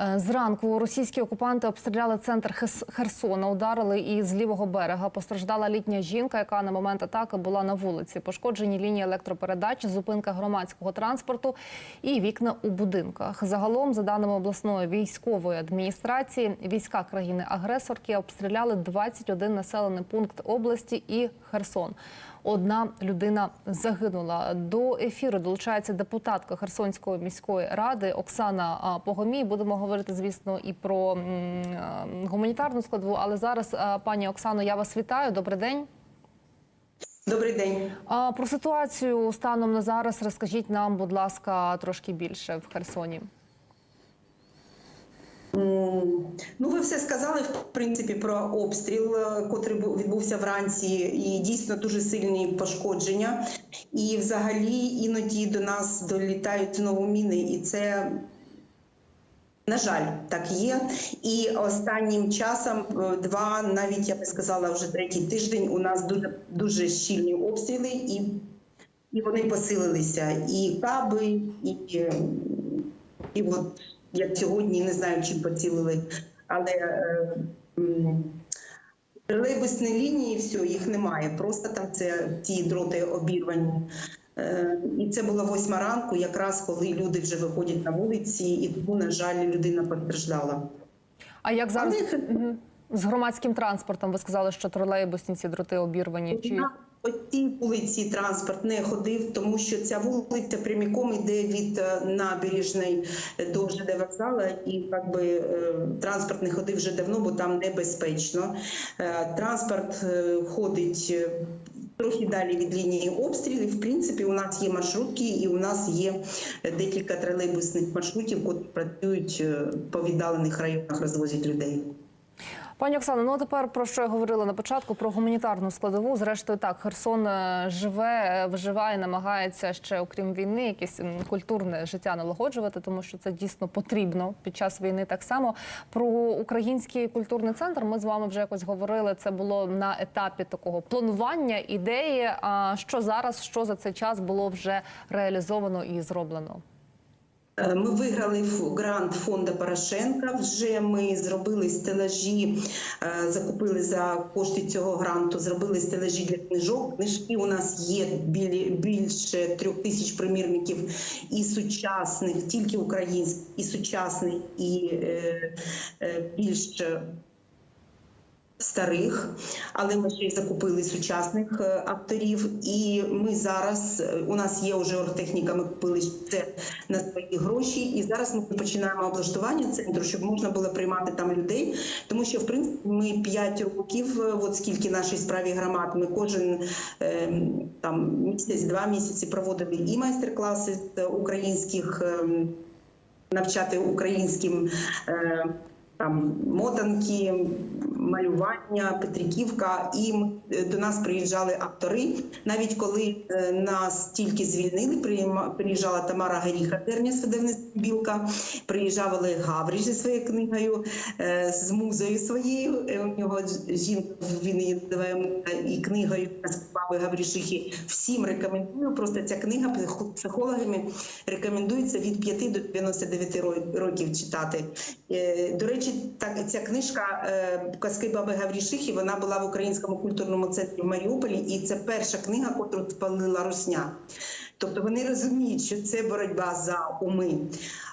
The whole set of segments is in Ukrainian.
Е, Зранку російські окупанти обстріляли центр Херсона, ударили із лівого берега. Постраждала літня жінка, яка на момент атаки була на вулиці. Пошкоджені лінії електропередач, зупинка громадського транспорту і вікна у будинках. Загалом, за даними обласної військової адміністрації, війська країни-агресорки обстріляли 21 населений пункт області і Херсон. Одна людина загинула. До ефіру долучається депутатка Херсонської міської ради Оксана Погомій. Будемо говорити, звісно, і про гуманітарну складову. Але зараз, пані Оксано, я вас вітаю. Добрий день. Добрий день. А, Про ситуацію станом на зараз розкажіть нам, будь ласка, трошки більше в Херсоні. Ну, ви все сказали в принципі про обстріл, е, котрий відбувся вранці, і дійсно дуже сильні пошкодження. І взагалі іноді до нас долітають знову міни, і це. На жаль, так є. І останнім часом е, два, навіть я би сказала, вже третій тиждень у нас дуже дуже щільні обстріли, і, і вони посилилися. І каби, і, і от як сьогодні не знаю, чим поцілили, але е, тролейбусні лінії, все, їх немає. Просто там це ті дроти обірвані. Е, І це було восьма ранку, якраз коли люди вже виходять на вулиці, і тому, на жаль, людина постраждала. А як зараз Але- з громадським транспортом? Ви сказали, що тролейбусні ці дроти обірвані. Чи На цій вулиці транспорт не ходив, тому що ця вулиця пряміком йде від е, набережної до ЖД вокзалу, і якби е, транспорт не ходив вже давно, бо там небезпечно. Е, Транспорт ходить. Трохи далі від лінії обстрілів. В принципі, у нас є маршрутки, і у нас є декілька тролейбусних маршрутів, які працюють по віддалених районах, розвозять людей. Пані Оксано, ну а тепер про що я говорила на початку про гуманітарну складову. Зрештою, так Херсон е, живе, е, виживає, намагається ще, окрім війни, якесь культурне життя налагоджувати, тому що це дійсно потрібно під час війни. Так само про український культурний центр. Ми з вами вже якось говорили. Це було на етапі такого планування ідеї. А що зараз, що за цей час було вже реалізовано і зроблено? Е, Ми виграли грант фонду Порошенка. Вже ми зробили стелажі, е, закупили за кошти цього гранту. Зробили стелажі для книжок. Книжки у нас є білі- більше трьох тисяч примірників і сучасних, тільки українських, і сучасних, і е, е, більш старих, але ми ще й закупили сучасних е, авторів. І ми зараз е, у нас є вже оргтехніка, ми купили це на свої гроші. І зараз ми починаємо облаштування центру, щоб можна було приймати там людей. Тому що в принципі ми 5 років, е, от скільки нашій справі громад, ми кожен там місяць-два місяці проводили і майстер-класи з українських. е, Навчати українським там мотанки, малювання, Петриківка, і е, до нас приїжджали автори. Навіть коли е, нас тільки звільнили, приїжджала Тамара Гаріха, Терня з Білка, приїжджав Олег Гавриш зі своєю книгою, е, з музою своєю. У нього жінка він її називає і книгою Баби Гаврішихи. Всім рекомендую. Просто ця книга психологами рекомендується від 5 до 99 ро- років читати. До речі, так ця книжка е, казки Баби Гаврішихи вона була в українському культурному центрі в Маріуполі, і це перша книга, котру спалила Русня. Тобто вони розуміють, що це боротьба за уми.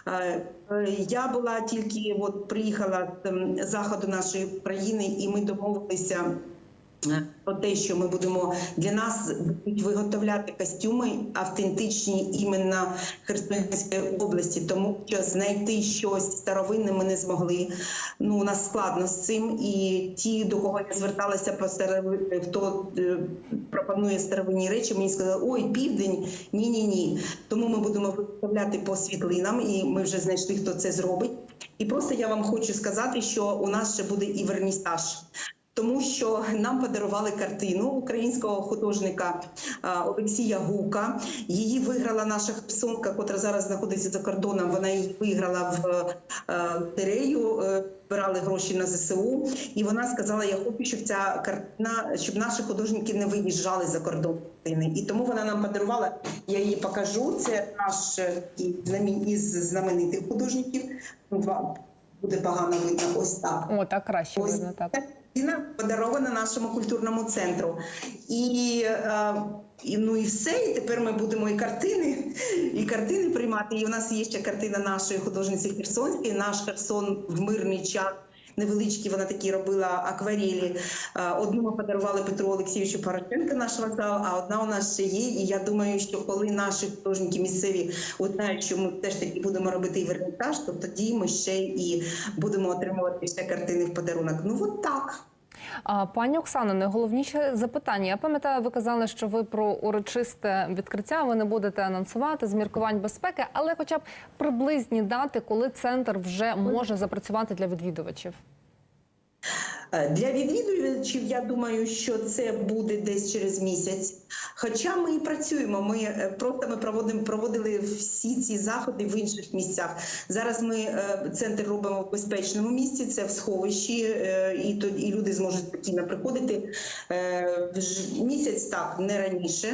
Е, Я була тільки от приїхала з заходу нашої країни, і ми домовилися. Е, Про те, що ми будемо для нас будуть виготовляти костюми автентичні іменно Херсонської області, тому що знайти щось старовинне ми не змогли. Ну у нас складно з цим. І ті, до кого я зверталася по старови, хто е, пропонує старовинні речі, мені сказали, ой, південь, ні, ні, ні. Тому ми будемо виготовляти по світлинам, і ми вже знайшли, хто це зробить. І просто я вам хочу сказати, що у нас ще буде і верністаж. Тому що нам подарували картину українського художника Олексія Гука. Її виграла наша херсонка, котра зараз знаходиться за кордоном. Вона її виграла в е, лотерею. е, Збирали гроші на ЗСУ, і вона сказала: Я хочу, щоб ця картина, щоб наші художники не виїжджали за кордон. І тому вона нам подарувала. Я її покажу. Це наш е, із знаменитих художників. Два буде погано видно. Ось так. О, так краще Ось видно. Так картина подарована нашому культурному центру. І, е, і ну і все. І тепер ми будемо і картини, і картини приймати. І у нас є ще картина нашої художниці Херсонської, наш Херсон в мирний час. Невеличкі вона такі робила акварелі. Е, Одну ми подарували Петру Олексійовичу Порошенка, наш вокзал, а одна у нас ще є. І я думаю, що коли наші художники місцеві узнають, що ми теж таки будемо робити і вернітаж, то тоді ми ще і будемо отримувати ще картини в подарунок. Ну от так. А, пані Оксано, найголовніше запитання. Я пам'ятаю, ви казали, що ви про урочисте відкриття ви не будете анонсувати з міркувань безпеки, але хоча б приблизні дати, коли центр вже може запрацювати для відвідувачів. Е, Для відвідувачів я думаю, що це буде десь через місяць. Хоча ми і працюємо. Ми е, просто ми проводимо проводили всі ці заходи в інших місцях. Зараз ми е, центр робимо в безпечному місці. Це в сховищі, і то і люди зможуть спокійно приходити місяць так не раніше.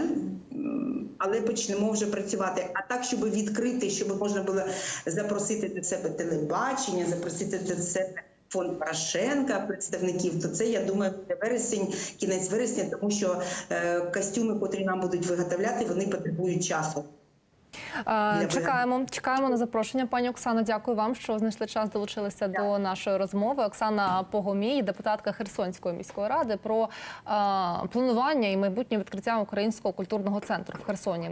Але почнемо вже працювати. А так, щоб відкрити, щоб можна було запросити до себе телебачення, запросити до себе фонд Порошенка, представників, то це я думаю, буде вересень, кінець вересня, тому що е, костюми, котрі нам будуть виготовляти, вони потребують часу. Чекаємо, чекаємо на запрошення. Пані Оксано, дякую вам, що знайшли час, долучилися до нашої розмови. Оксана Погомій, депутатка Херсонської міської ради, про планування і майбутнє відкриття українського культурного центру в Херсоні.